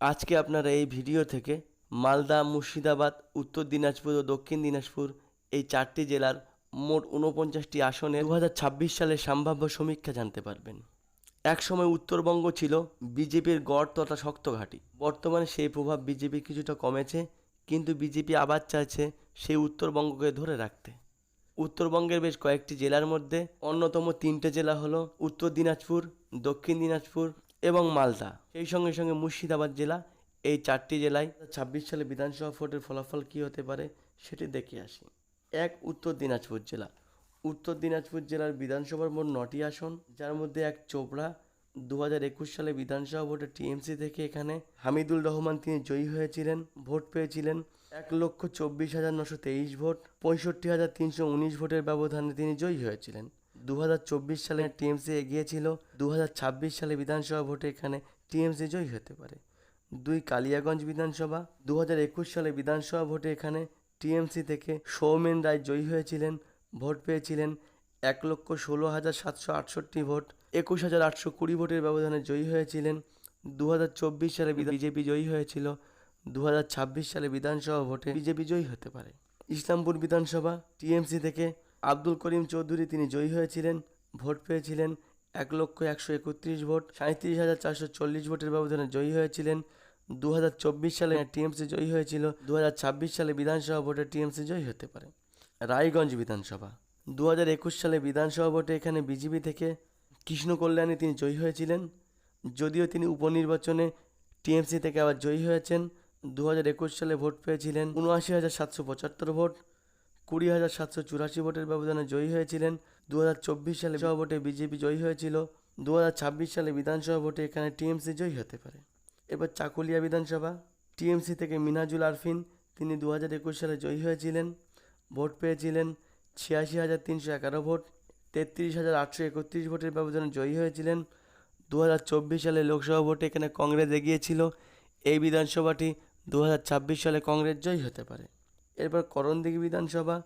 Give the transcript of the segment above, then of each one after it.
আজকে আপনারা এই ভিডিও থেকে মালদা, মুর্শিদাবাদ, উত্তর দিনাজপুর ও দক্ষিণ দিনাজপুর এই চারটি জেলার মোট ঊনপঞ্চাশটি আসনে দু হাজার ছাব্বিশ সালের সম্ভাব্য সমীক্ষা জানতে পারবেন। একসময় উত্তরবঙ্গ ছিল বিজেপির গড় তথা শক্ত ঘাঁটি। বর্তমানে সেই প্রভাব বিজেপি কিছুটা কমেছে, কিন্তু বিজেপি আবার চাইছে সেই উত্তরবঙ্গকে ধরে রাখতে। উত্তরবঙ্গের বেশ কয়েকটি জেলার মধ্যে অন্যতম তিনটে জেলা হলো উত্তর দিনাজপুর, দক্ষিণ দিনাজপুর এবং মালদা। সেই সঙ্গে সঙ্গে মুর্শিদাবাদ জেলা, এই চারটি জেলায় ছাব্বিশ সালে বিধানসভা ভোটের ফলাফল কী হতে পারে সেটি দেখে আসি। এক, উত্তর দিনাজপুর জেলা। উত্তর দিনাজপুর জেলার বিধানসভার মোট নটি আসন, যার মধ্যে এক চোপড়া। দু হাজার একুশ সালে বিধানসভা ভোটে টিএমসি থেকে এখানে হামিদুল রহমান তিনি জয়ী হয়েছিলেন, ভোট পেয়েছিলেন এক লক্ষ চব্বিশ হাজার নশো তেইশ ভোট, পঁয়ষট্টি হাজার তিনশো উনিশ ভোটের ব্যবধানে তিনি জয়ী হয়েছিলেন। দু হাজার চব্বিশ সালে টিএমসি এগিয়ে ছিল দু সালে বিধানসভা ভোটে এখানে টিএমসি জয়ী হতে পারে। দুই কালিয়াগঞ্জ বিধানসভা দু হাজার একুশ সালে বিধানসভা ভোটে এখানে টিএমসি থেকে সৌমেন রায় জয়ী হয়েছিলেন, ভোট পেয়েছিলেন এক লক্ষ ষোলো হাজার সাতশো আটষট্টি ভোট, একুশ হাজার আটশো কুড়ি ভোটের ব্যবধানে জয়ী হয়েছিলেন দু হাজার চব্বিশ সালে বিজেপি জয়ী হয়েছিল দু হাজার ছাব্বিশ সালে বিধানসভা ভোটে বিজেপি জয়ী হতে পারে। ইসলামপুর বিধানসভা, টিএমসি থেকে আব্দুল করিম চৌধুরী তিনি জয়ী হয়েছিলেন, ভোট পেয়েছিলেন এক লক্ষ একশো একত্রিশ ভোট সাঁত্রিশ হাজার চারশো চল্লিশ ভোটের ব্যবধানে জয়ী হয়েছিলেন। দু হাজার চব্বিশ সালে টিএমসি জয়ী হয়েছিল দু হাজার ছাব্বিশ সালে বিধানসভা ভোটে টিএমসি জয়ী হতে পারে। রায়গঞ্জ বিধানসভা। দু হাজার একুশ সালে বিধানসভা ভোটে এখানে বিজেপি থেকে কৃষ্ণ কল্যাণী তিনি জয়ী হয়েছিলেন। যদিও তিনি উপনির্বাচনে টিএমসি থেকে আবার জয়ী হয়েছেন দু হাজার একুশ সালে ভোট পেয়েছিলেন উনআশি হাজার সাতশো পঁচাত্তর ভোট কুড়ি হাজার সাতশো চুরাশি ভোটের ব্যবধানে জয়ী হয়েছিলেন। দু হাজার চব্বিশ সালে বিধানসভা ভোটে বিজেপি জয়ী হয়েছিল। দু হাজার ছাব্বিশ সালে বিধানসভা ভোটে এখানে টিএমসি জয়ী হতে পারে। এবার চাকুলিয়া বিধানসভা। টিএমসি থেকে মিনাজুল আরফিন, তিনি দু হাজার একুশ সালে জয়ী হয়েছিলেন। ভোট পেয়েছিলেন ছিয়াশি হাজার তিনশো এগারো ভোট। তেত্রিশ হাজার আটশো একত্রিশ ভোটের ব্যবধানে জয়ী হয়েছিলেন। দু হাজার চব্বিশ সালে লোকসভা ভোটে এখানে কংগ্রেস এগিয়েছিল এই বিধানসভাটি দু হাজার ছাব্বিশ সালে কংগ্রেস জয়ী হতে পারে। এরপর করণদিঘি বিধানসভা।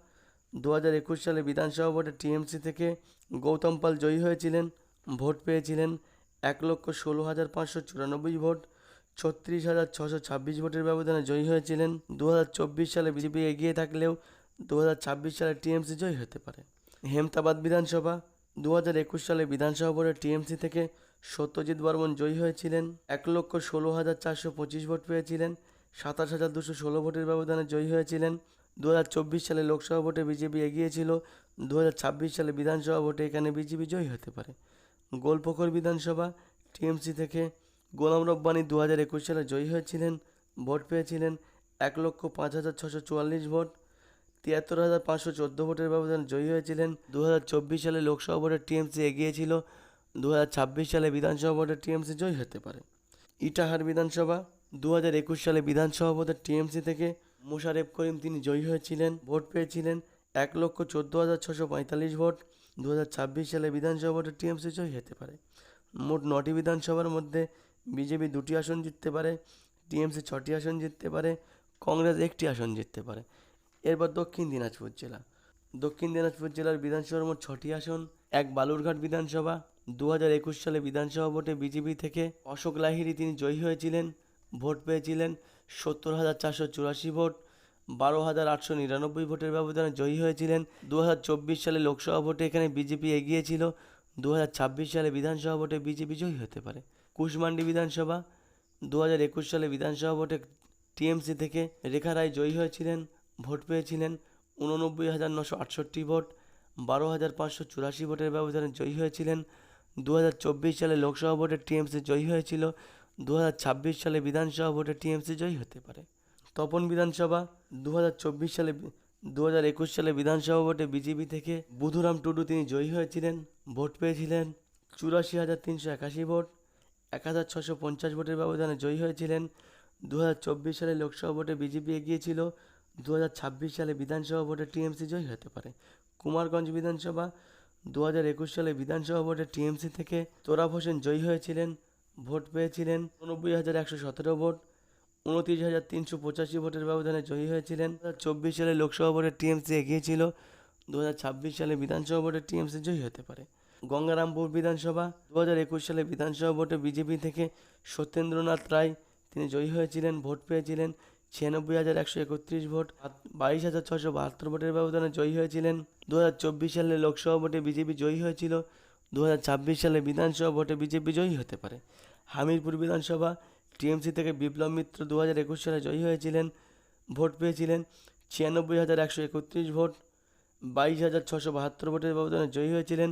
দু হাজার একুশ সালে বিধানসভা ভোটে টিএমসি থেকে গৌতম পাল জয়ী হয়েছিলেন, ভোট পেয়েছিলেন এক লক্ষ ষোলো হাজার পাঁচশো চুরানব্বই ভোট। ছত্রিশ হাজার ছশো ছাব্বিশ ভোটের ব্যবধানে জয়ী হয়েছিলেন। দু হাজার চব্বিশ সালে বিজেপি এগিয়ে থাকলেও দু হাজার ছাব্বিশ সালে টিএমসি জয়ী হতে পারে। হেমতাবাদ বিধানসভা। দু হাজার একুশ সালে বিধানসভা ভোটে টিএমসি থেকে সত্যজিৎ বর্মন জয়ী হয়েছিলেন। এক লক্ষ ষোলো হাজার চারশো পঁচিশ ভোট পেয়েছিলেন। সাতাশ হাজার দুশো ষোলো ভোটের ব্যবধানে জয়ী হয়েছিলেন। দু হাজার চব্বিশ সালে লোকসভা ভোটে বিজেপি এগিয়েছিল দু হাজার ছাব্বিশ সালে বিধানসভা ভোটে এখানে বিজেপি জয়ী হতে পারে। গোলপুকুর বিধানসভা, টিএমসি থেকে গোলাম রব্বানি দু হাজার একুশ সালে জয়ী হয়েছিলেন। ভোট পেয়েছিলেন এক লক্ষ পাঁচ হাজার ছশো চুয়াল্লিশ ভোট। তিয়াত্তর হাজার পাঁচশো চোদ্দ ভোটের ব্যবধানে জয়ী হয়েছিলেন। দু হাজার চব্বিশ সালে লোকসভা ভোটে টিএমসি এগিয়েছিল দু হাজার ছাব্বিশ সালে বিধানসভা ভোটে টিএমসি জয়ী হতে পারে। ইটাহার বিধানসভা দু হাজার একুশ সালে বিধানসভা ভোটে টিএমসি থেকে মোশারেফ করিম তিনি জয়ী হয়েছিলেন। ভোট পেয়েছিলেন এক লক্ষ চোদ্দ হাজার ছশো পঁয়তাল্লিশ ভোট। দু হাজার ছাব্বিশ সালে বিধানসভা ভোটে টিএমসি জয়ী হতে পারে। মোট নটি বিধানসভার মধ্যে বিজেপি দুটি আসন জিততে পারে, টিএমসি ছটি আসন জিততে পারে, কংগ্রেস একটি আসন জিততে পারে। এরপর দক্ষিণ দিনাজপুর জেলা। দক্ষিণ দিনাজপুর জেলার বিধানসভার মোট ছটি আসন, এক বালুরঘাট বিধানসভা। দু হাজার একুশ সালে বিধানসভা ভোটে বিজেপি থেকে অশোক লাহিড়ী তিনি জয়ী হয়েছিলেন। ভোট পেয়েছিলেন সত্তর হাজার চারশো চুরাশি ভোট, বারো হাজার আটশো নিরানব্বই ভোটের ব্যবধানে জয়ী হয়েছিলেন। দু হাজার চব্বিশ সালে লোকসভা ভোটে এখানে বিজেপি এগিয়েছিল দু হাজার ছাব্বিশ সালে বিধানসভা ভোটে বিজেপি জয়ী হতে পারে। কুশমান্ডি বিধানসভা, দু হাজার একুশ সালে বিধানসভা ভোটে টিএমসি থেকে রেখা রায় জয়ী হয়েছিলেন, ভোট পেয়েছিলেন উননব্বই হাজার নশো আটষট্টি ভোট, বারো হাজার পাঁচশো চুরাশি ভোটের ব্যবধানে জয়ী হয়েছিলেন। দু হাজার চব্বিশ সালে লোকসভা ভোটে টিএমসি জয়ী হয়েছিল দু হাজার ছাব্বিশ সালে বিধানসভা ভোটে টিএমসি জয়ী হতে পারে। তপন বিধানসভা দু হাজার চব্বিশ সালে দু হাজার একুশ সালে বিধানসভা ভোটে বিজেপি থেকে বুধুরাম টুডু তিনি জয়ী হয়েছিলেন, ভোট পেয়েছিলেন চুরাশি হাজার তিনশো একাশি ভোট এক হাজার ছশো পঞ্চাশ ভোটের ব্যবধানে জয়ী হয়েছিলেন। দু হাজার চব্বিশ সালে লোকসভা ভোটে বিজেপি এগিয়েছিল দু হাজার ছাব্বিশ সালে বিধানসভা ভোটে টিএমসি জয়ী হতে পারে। কুমারগঞ্জ বিধানসভা দু হাজার একুশ সালে বিধানসভা ভোটে টিএমসি থেকে তোরাব হোসেন জয়ী হয়েছিলেন ভোট পেয়েছিলেন উনব্বই হাজার একশো সতেরো ভোট, উনত্রিশ হাজার তিনশো পঁচাশি ভোটের ব্যবধানে জয়ী হয়েছিলেন। চব্বিশ সালে লোকসভা ভোটে টিএমসি এগিয়েছিল দু ছাব্বিশ সালে বিধানসভা ভোটে টিএমসি জয়ী হতে পারে। গঙ্গারামপুর বিধানসভা, দু হাজার একুশ সালে বিধানসভা ভোটে বিজেপি থেকে সত্যেন্দ্রনাথ রায়, তিনি জয়ী হয়েছিলেন, ভোট পেয়েছিলেন ছিয়ানব্বই হাজার একশো একত্রিশ ভোট, বাইশ হাজার ছশো বাহাত্তর ভোটের ব্যবধানে জয়ী হয়েছিলেন। দু হাজার চব্বিশ সালে লোকসভা ভোটে বিজেপি জয়ী হয়েছিল দু হাজার ছাব্বিশ সালে বিধানসভা ভোটে বিজেপি জয়ী হতে পারে। হামিরপুর বিধানসভা টিএমসি থেকে বিপ্লব মিত্র দু হাজার একুশ সালে জয়ী হয়েছিলেন। ভোট পেয়েছিলেন ছিয়ানব্বই হাজার একশো একত্রিশ ভোট। বাইশ হাজার ছশো বাহাত্তর ভোটের ব্যবধানে জয়ী হয়েছিলেন।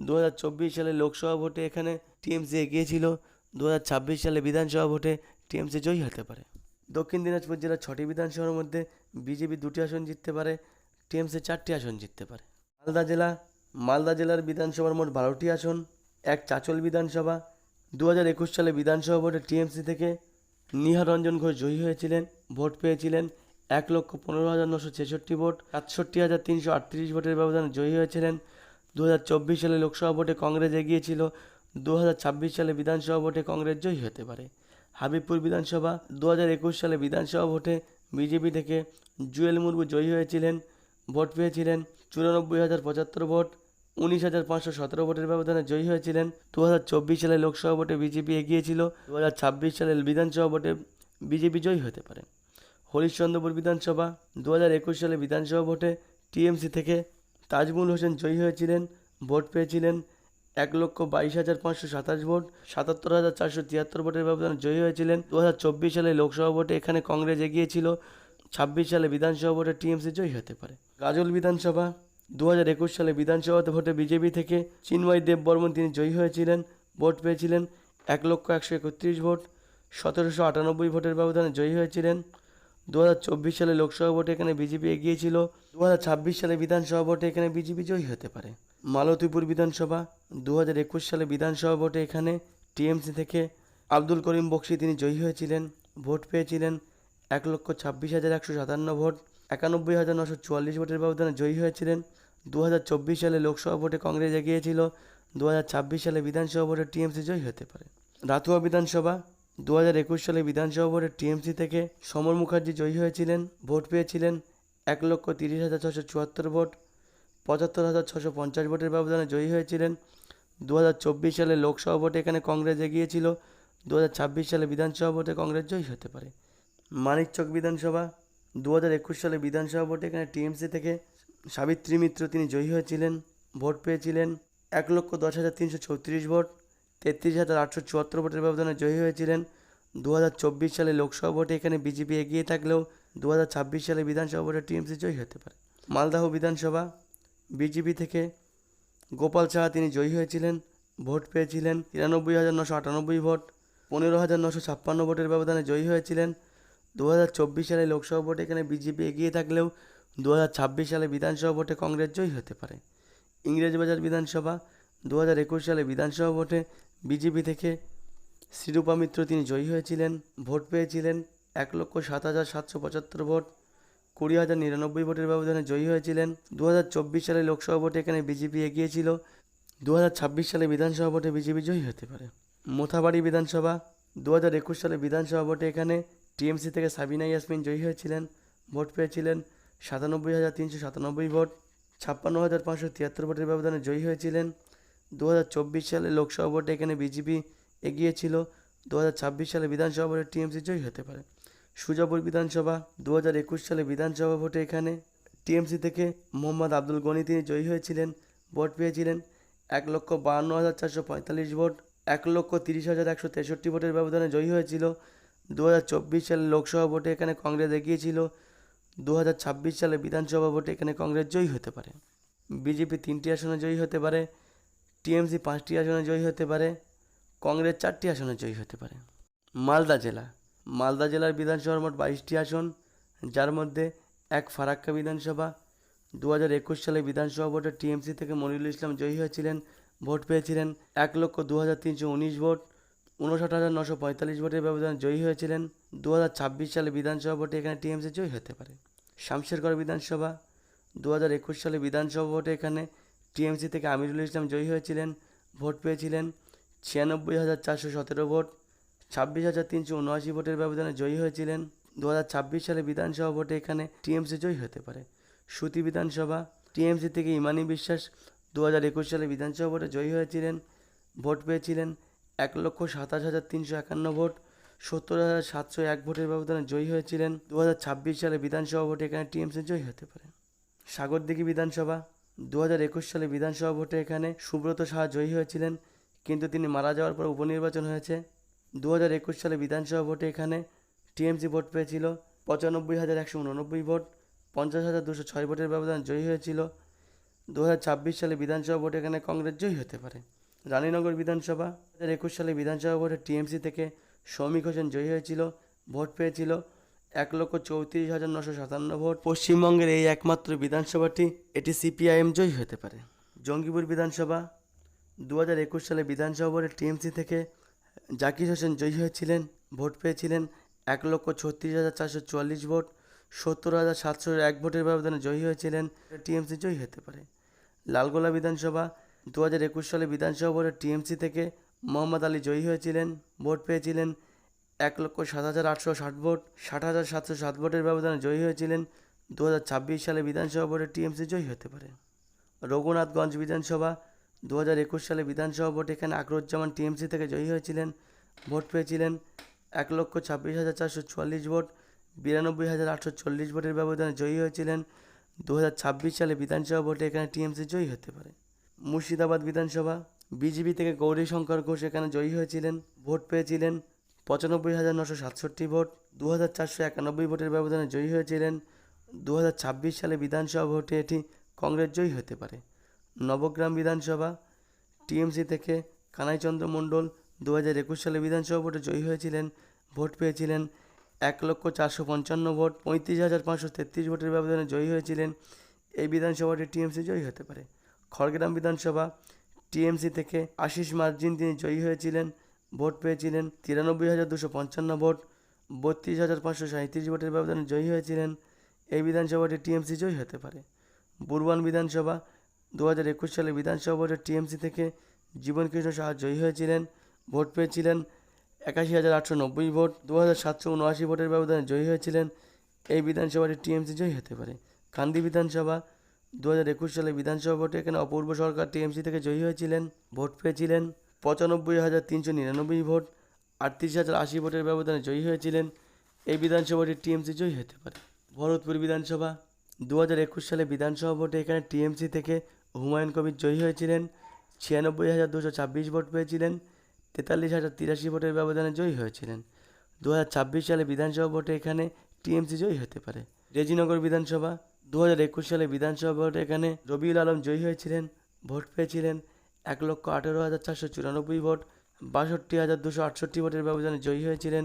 দু হাজার চব্বিশ সালে লোকসভা ভোটে এখানে টিএমসি এগিয়ে ছিল। দু হাজার ছাব্বিশ সালে বিধানসভা ভোটে টিএমসি জয়ী হতে পারে। দক্ষিণ দিনাজপুর জেলার ছটি বিধানসভার মধ্যে বিজেপি দুটি আসন জিততে পারে, টিএমসি চারটি আসন জিততে পারে। মালদা জেলা মালদা জেলার বিধানসভার মোট বারোটি আসন, এক চাচল বিধানসভা। দু হাজার একুশ সালে বিধানসভা ভোটে টিএমসি থেকে নিহার রঞ্জন ঘোষ জয়ী হয়েছিলেন। ভোট পেয়েছিলেন এক লক্ষ পনেরো হাজার নশো ছেষট্টি ভোট। সাতষট্টি হাজার তিনশো আটত্রিশ ভোটের ব্যবধানে জয়ী হয়েছিলেন। দু হাজার চব্বিশ সালে লোকসভা ভোটে কংগ্রেস এগিয়েছিল দু হাজার ছাব্বিশ সালে বিধানসভা ভোটে কংগ্রেস জয়ী হতে পারে। হাবিবপুর বিধানসভা দু হাজার একুশ সালে বিধানসভা ভোটে বিজেপি থেকে জুয়েল মুর্মু জয়ী হয়েছিলেন। ভোট পেয়েছিলেন চুরানব্বই হাজার পঁচাত্তর ভোট। উনিশ হাজার পাঁচশো সতেরো ভোটের ব্যবধানে জয়ী হয়েছিলেন। দু হাজার চব্বিশ সালে লোকসভা ভোটে বিজেপি এগিয়েছিল দু হাজার ছাব্বিশ সালে বিধানসভা ভোটে বিজেপি জয়ী হতে পারে হরিশ্চন্দ্রপুর বিধানসভা, দু হাজার একুশ সালে বিধানসভা ভোটে টিএমসি থেকে তাজমুল হোসেন জয়ী হয়েছিলেন। ভোট পেয়েছিলেন এক লক্ষ বাইশ হাজার পাঁচশো সাতাশ ভোট। সাতাত্তর হাজার চারশো তিয়াত্তর ভোটের ব্যবধানে জয়ী হয়েছিলেন। দু হাজার চব্বিশ সালে লোকসভা ভোটে এখানে কংগ্রেস এগিয়েছিল ছাব্বিশ সালে বিধানসভা ভোটে টিএমসি জয়ী হতে পারে। গাজল বিধানসভা দু হাজার একুশ সালে বিধানসভা ভোটে বিজেপি থেকে চিন্ময় দেব বর্মন তিনি জয়ী হয়েছিলেন। ভোট পেয়েছিলেন এক লক্ষ একশো একত্রিশ ভোট, সতেরোশো আটানব্বই ভোটের ব্যবধানে জয়ী হয়েছিলেন। দু হাজার চব্বিশ সালে লোকসভা ভোটে এখানে বিজেপি এগিয়েছিল দু হাজার ছাব্বিশ সালে বিধানসভা ভোটে এখানে বিজেপি জয়ী হতে পারে। মালতীপুর বিধানসভা দু হাজার একুশ সালে বিধানসভা ভোটে এখানে টিএমসি থেকে আব্দুল করিম বক্সি তিনি জয়ী হয়েছিলেন। ভোট পেয়েছিলেন এক লক্ষ ছাব্বিশ হাজার একশো সাতান্ন ভোট। একানব্বই হাজার নশো চুয়াল্লিশ ভোটের ব্যবধানে জয়ী হয়েছিলেন। দু হাজার চব্বিশ সালে লোকসভা ভোটে কংগ্রেস এগিয়েছিল দু হাজার ছাব্বিশ সালে বিধানসভা ভোটে টিএমসি জয়ী হতে পারে। রাতুয়া বিধানসভা। দু হাজার একুশ সালে বিধানসভা ভোটে টিএমসি থেকে সমর মুখার্জি জয়ী হয়েছিলেন। ভোট পেয়েছিলেন এক লক্ষ তিরিশ হাজার ছশো চুয়াত্তর ভোট। পঁচাত্তর হাজার ছশো পঞ্চাশ ভোটের ব্যবধানে জয়ী হয়েছিলেন। দু হাজার চব্বিশ সালে লোকসভা ভোটে এখানে কংগ্রেস এগিয়েছিল দু হাজার ছাব্বিশ সালে বিধানসভা ভোটে কংগ্রেস জয়ী হতে পারে। মানিকচক বিধানসভা। দু হাজার একুশ সালে বিধানসভা ভোটে এখানে টিএমসি থেকে সাবিত্রী মিত্র তিনি জয়ী হয়েছিলেন, ভোট পেয়েছিলেন এক লক্ষ দশ হাজার তিনশো ছত্রিশ ভোট, তেত্রিশ হাজার আটশো চুয়াত্তর ভোটের ব্যবধানে জয়ী হয়েছিলেন। দু হাজার চব্বিশ সালে লোকসভা ভোটে এখানে বিজেপি এগিয়ে থাকলেও দু হাজার ছাব্বিশ সালে বিধানসভা ভোটে টিএমসি জয়ী হতে পারে। মালদাহ বিধানসভা, বিজেপি থেকে গোপাল সাহা তিনি জয়ী হয়েছিলেন, ভোট পেয়েছিলেন তিরানব্বই হাজার নশো আটানব্বই ভোট, পনেরো হাজার নশো ছাপ্পান্ন ভোটের ব্যবধানে জয়ী হয়েছিলেন। দু হাজার চব্বিশ সালে লোকসভা ভোটে এখানে বিজেপি এগিয়ে থাকলেও দু হাজার ছাব্বিশ সালে বিধানসভা ভোটে কংগ্রেস জয়ী হতে পারে। ইংরেজবাজার বিধানসভা দু হাজার একুশ সালে বিধানসভা ভোটে বিজেপি থেকে শ্রীরূপা মিত্র তিনি জয়ী হয়েছিলেন, ভোট পেয়েছিলেন এক লক্ষ সাত হাজার সাতশো পঁচাত্তর ভোট, কুড়ি হাজার নিরানব্বই ভোটের ব্যবধানে জয়ী হয়েছিলেন। দু হাজার চব্বিশ সালে লোকসভা ভোটে এখানে বিজেপি এগিয়েছিল দু হাজার ছাব্বিশ সালে বিধানসভা ভোটে বিজেপি জয়ী হতে পারে। মোথাবাড়ি বিধানসভা দু হাজার একুশ সালে বিধানসভা ভোটে এখানে টিএমসি থেকে সাবিনা ইয়াসমিন জয়ী হয়েছিলেন, ভোট পেয়েছিলেন সাতানব্বই হাজার তিনশো সাতানব্বই ভোট, ছাপ্পান্ন হাজার পাঁচশো তিয়াত্তর ভোটের ব্যবধানে জয়ী হয়েছিলেন। দু হাজার চব্বিশ সালে লোকসভা ভোটে এখানে বিজেপি এগিয়েছিল, দু হাজার ছাব্বিশ সালে বিধানসভা ভোটে টিএমসি জয়ী হতে পারে। সুজাপুর বিধানসভা, দু হাজার একুশ সালে বিধানসভা ভোটে এখানে টিএমসি থেকে মোহাম্মদ আব্দুল গনি তিনি জয়ী হয়েছিলেন, ভোট পেয়েছিলেন এক লক্ষ বাহান্ন হাজার চারশো পঁয়তাল্লিশ ভোট, এক লক্ষ তিরিশ হাজার একশো তেষট্টি ভোটের ব্যবধানে জয়ী হয়েছিল। দু হাজার চব্বিশ সালে লোকসভা ভোটে এখানে কংগ্রেস এগিয়েছিল দু হাজার ছাব্বিশ সালে বিধানসভা ভোটে এখানে কংগ্রেস জয়ী হতে পারে। বিজেপি তিনটি আসনে জয়ী হতে পারে, টিএমসি পাঁচটি আসনে জয়ী হতে পারে, কংগ্রেস চারটি আসনে জয়ী হতে পারে। মালদা জেলা, মালদা জেলার বিধানসভার মোট বাইশটি আসন, যার মধ্যে এক ফারাক্কা বিধানসভা। দু হাজার একুশ সালে বিধানসভা ভোটে টিএমসি থেকে মনিরুল ইসলাম জয়ী হয়েছিলেন, ভোট পেয়েছিলেন এক লক্ষ দু হাজার তিনশো উনিশ ভোট। উনষাট হাজার নশো পঁয়তাল্লিশ ভোটের ব্যবধানে জয়ী হয়েছিলেন। দু হাজার ছাব্বিশ সালে বিধানসভা ভোটে এখানে টিএমসি জয়ী হতে পারে। শামশেরগড় বিধানসভা, দু হাজার একুশ সালে বিধানসভা ভোটে এখানে টিএমসি থেকে আমিরুল ইসলাম জয়ী হয়েছিলেন, ভোট পেয়েছিলেন ছিয়ানব্বই হাজার চারশো সতেরো ভোট। ছাব্বিশ হাজার তিনশো উনআশি ভোটের ব্যবধানে জয়ী হয়েছিলেন। দু হাজার ছাব্বিশ সালে বিধানসভা ভোটে এখানে টিএমসি জয়ী হতে পারে। সুতি বিধানসভা, টিএমসি থেকে ইমানি বিশ্বাস, দু হাজার একুশ সালে বিধানসভা ভোটে জয়ী হয়েছিলেন, ভোট পেয়েছিলেন এক লক্ষ সাতাশ হাজার তিনশো একান্ন ভোট, সত্তর হাজার সাতশো এক ভোটের ব্যবধানে জয়ী হয়েছিলেন। দু হাজার ছাব্বিশ সালে বিধানসভা ভোটে এখানে টিএমসি জয়ী হতে পারে সাগরদিঘি বিধানসভা, দু হাজার একুশ সালে বিধানসভা ভোটে এখানে সুব্রত সাহা জয়ী হয়েছিলেন, কিন্তু তিনি মারা যাওয়ার পর উপনির্বাচন হয়েছে। দু হাজার একুশ সালে বিধানসভা ভোটে এখানে টিএমসি ভোট পেয়েছিল, পঁচানব্বই হাজার একশো উননব্বই ভোট, পঞ্চাশ হাজার দুশো ছয় ভোটের ব্যবধান জয়ী হয়েছিল। দু হাজার ছাব্বিশ সালে বিধানসভা ভোটে এখানে কংগ্রেস জয়ী হতে পারে। রানীনগর বিধানসভা। দু হাজার একুশ সালে বিধানসভা ভোটে টিএমসি থেকে সৌমিক হোসেন জয়ী হয়েছিল, ভোট পেয়েছিল এক লক্ষ চৌত্রিশ হাজার নশো সাতান্ন ভোট। পশ্চিমবঙ্গের এই একমাত্র বিধানসভাটি, এটি সিপিআইএম জয়ী হতে পারে। জঙ্গিপুর বিধানসভা দু হাজার একুশ সালে বিধানসভা ভোটে টিএমসি থেকে জাকির হোসেন জয়ী হয়েছিলেন, ভোট পেয়েছিলেন এক লক্ষ ছত্রিশ হাজার চারশো চুয়াল্লিশ ভোট। সত্তর হাজার সাতশো এক ভোটের ব্যবধানে জয়ী হয়েছিলেন, টিএমসি জয়ী হতে পারে। লালগোলা বিধানসভা দু হাজার একুশ সালে বিধানসভা ভোটে টিএমসি থেকে মোহাম্মদ আলী জয়ী হয়েছিলেন। ভোট পেয়েছিলেন এক লক্ষ সাত হাজার আটশো ষাট ভোট, ষাট হাজার সাতশো সাত ভোটের ব্যবধানে জয়ী হয়েছিলেন। দু হাজার ছাব্বিশ সালে বিধানসভা ভোটে টিএমসি জয়ী হতে পারে। রঘুনাথগঞ্জ বিধানসভা দু হাজার একুশ সালে বিধানসভা ভোটে এখানে আকরুজ্জামান টিএমসি থেকে জয়ী হয়েছিলেন। ভোট পেয়েছিলেন এক লক্ষ ছাব্বিশ হাজার চারশো চুয়াল্লিশ ভোট, বিরানব্বই হাজার আটশো চল্লিশ ভোটের ব্যবধানে জয়ী হয়েছিলেন। দু হাজার ছাব্বিশ সালে বিধানসভা ভোটে এখানে টিএমসি জয়ী হতে পারে। মুর্শিদাবাদ বিধানসভা। বিজেপি থেকে গৌরী শঙ্কর ঘোষ এখানে জয়ী হয়েছিলেন, ভোট পেয়েছিলেন। পঁচানব্বই হাজার নশো সাতষট্টি ভোট, দু হাজার চারশো একানব্বই ভোটের ব্যবধানে জয়ী হয়েছিলেন। দু হাজার ছাব্বিশ সালে বিধানসভা ভোটে এটি কংগ্রেস জয়ী হতে পারে। নবগ্রাম বিধানসভা, টিএমসি থেকে কানাইচন্দ্র মণ্ডল দু হাজার একুশ সালে বিধানসভা ভোটে জয়ী হয়েছিলেন, ভোট পেয়েছিলেন এক লক্ষ চারশো পঞ্চান্ন ভোট, পঁয়ত্রিশ হাজার পাঁচশো তেত্রিশ ভোটের ব্যবধানে জয়ী হয়েছিলেন। এই বিধানসভাটি টিএমসি জয়ী হতে পারে। খড়গ্রাম বিধানসভা, টিএমসি থেকে আশিস মার্জিন তিনি জয়ী হয়েছিলেন, ভোট পেয়েছিলেন তিরানব্বই হাজার দুশো পঞ্চান্ন ভোট, বত্রিশ হাজার পাঁচশো সাঁত্রিশ ভোটের ব্যবধানে জয়ী হয়েছিলেন। এই বিধানসভাটি টিএমসি জয়ী হতে পারে। বুরবান বিধানসভা দু হাজার একুশ সালে বিধানসভা ভোটে টিএমসি থেকে জীবনকৃষ্ণ সাহা জয়ী হয়েছিলেন, ভোট পেয়েছিলেন একাশি হাজার আটশো নব্বই ভোট দু হাজার সাতশো উনআশি ভোটের ব্যবধানে জয়ী হয়েছিলেন। এই বিধানসভাটি টিএমসি জয়ী হতে পারে। কান্দি বিধানসভা দু একুশ সালে বিধানসভা ভোটে এখানে অপূর্ব সরকার টিএমসি থেকে জয়ী হয়েছিলেন, ভোট পেয়েছিলেন। পঁচানব্বই হাজার তিনশো নিরানব্বই ভোট, আটত্রিশ হাজার আশি ভোটের ব্যবধানে জয়ী হয়েছিলেন। এই বিধানসভাটি টিএমসি জয়ী হতে পারে। ভরতপুর বিধানসভা, দু হাজার একুশ সালে বিধানসভা ভোটে এখানে টিএমসি থেকে হুমায়ুন কবির জয়ী হয়েছিলেন। ছিয়ানব্বই হাজার দুশো ছাব্বিশ ভোট পেয়েছিলেন, তেতাল্লিশ হাজার তিরাশি ভোটের ব্যবধানে জয়ী হয়েছিলেন। দু হাজার ছাব্বিশ সালে বিধানসভা ভোটে এখানে টিএমসি জয়ী হতে পারে। রেজিনগর বিধানসভা দু হাজার একুশ সালে বিধানসভা ভোটে এখানে রবিউল আলম জয়ী হয়েছিলেন। ভোট পেয়েছিলেন এক লক্ষ আঠেরো হাজার চারশো চুরানব্বই ভোট। বাষট্টি হাজার দুশো আটষট্টি ভোটের ব্যবধানে জয়ী হয়েছিলেন।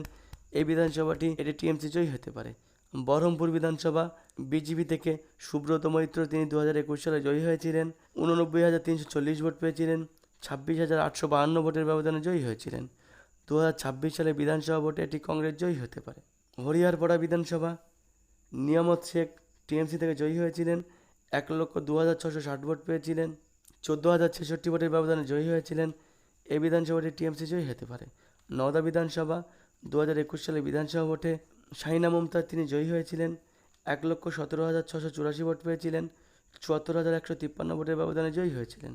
এই বিধানসভাটি এটি টিএমসি জয়ী হতে পারে। বহরমপুর বিধানসভা বিজেপি থেকে সুব্রত মৈত্র, তিনি দু হাজার একুশ সালে জয়ী হয়েছিলেন। উননব্বই হাজার তিনশো চল্লিশ ভোট পেয়েছিলেন। ছাব্বিশ হাজার আটশো বাহান্ন ভোটের ব্যবধানে জয়ী হয়েছিলেন। দু হাজার ছাব্বিশ সালে বিধানসভা ভোটে এটি কংগ্রেস জয়ী হতে পারে। হরিহরপাড়া বিধানসভা, নিয়ামত শেখ টিএমসি থেকে জয়ী হয়েছিলেন, এক লক্ষ দু হাজার ছশো ষাট ভোট পেয়েছিলেন, চোদ্দ হাজার ছেষট্টি ভোটের ব্যবধানে জয়ী হয়েছিলেন। এই বিধানসভাটি টিএমসি জয়ী হতে পারে। নওদা বিধানসভা, দু হাজার একুশ সালে বিধানসভা ভোটে শাহিনা মমতাজ তিনি জয়ী হয়েছিলেন, এক লক্ষ সতেরো হাজার ছশো চুরাশি ভোট পেয়েছিলেন, চুয়াত্তর হাজার একশো তিপ্পান্ন ভোটের ব্যবধানে জয়ী হয়েছিলেন।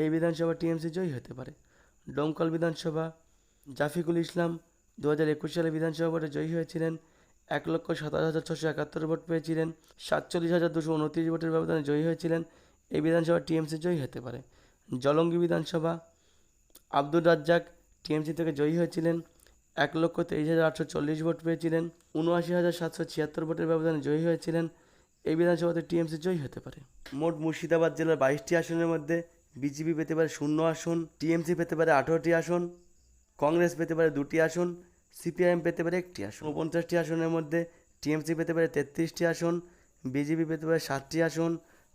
এই বিধানসভা টিএমসি জয়ী হতে পারে। ডোমকল বিধানসভা, জাফিকুল ইসলাম, দু হাজার একুশ সালে বিধানসভা ভোটে জয়ী হয়েছিলেন এক লক্ষ সাতাশ হাজার ছশো একাত্তর ভোট পেয়েছিলেন, সাতচল্লিশ হাজার দুশো উনত্রিশ ভোটের ব্যবধানে জয়ী হয়েছিলেন, এই বিধানসভা টিএমসি জয়ী হতে পারে। জলঙ্গি বিধানসভা, আব্দুর রাজ্জাক টিএমসি থেকে জয়ী হয়েছিলেন, এক লক্ষ তেইশ হাজার আটশো চল্লিশ ভোট পেয়েছিলেন, উনআশি হাজার সাতশো ছিয়াত্তর ভোটের ব্যবধানে জয়ী হয়েছিলেন, এই বিধানসভাতে টিএমসি জয়ী হতে পারে। মোট মুর্শিদাবাদ জেলার বাইশটি আসনের মধ্যে বিজেপি পেতে পারে শূন্য আসন, টিএমসি পেতে পারে আঠারোটি আসন, কংগ্রেস পেতে পারে দুটি আসন সিপিআইএম পেতে পারে একটি আসন। উনপঞ্চাশটি আসনের মধ্যে টিএমসি পেতে পারে তেত্রিশটি আসন, বিজেপি পেতে পারে সাতটি আসন,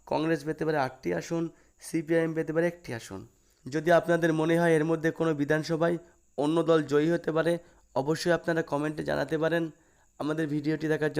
কংগ্রেস পেতে পারে আটটি আসন, সিপিআইএম পেতে পারে একটি আসন। যদি আপনাদের মনে হয় এর মধ্যে কোনো বিধানসভায় অন্য দল জয়ী হতে পারে, অবশ্যই আপনারা কমেন্টে জানাতে পারেন। আমাদের ভিডিওটি দেখার জন্য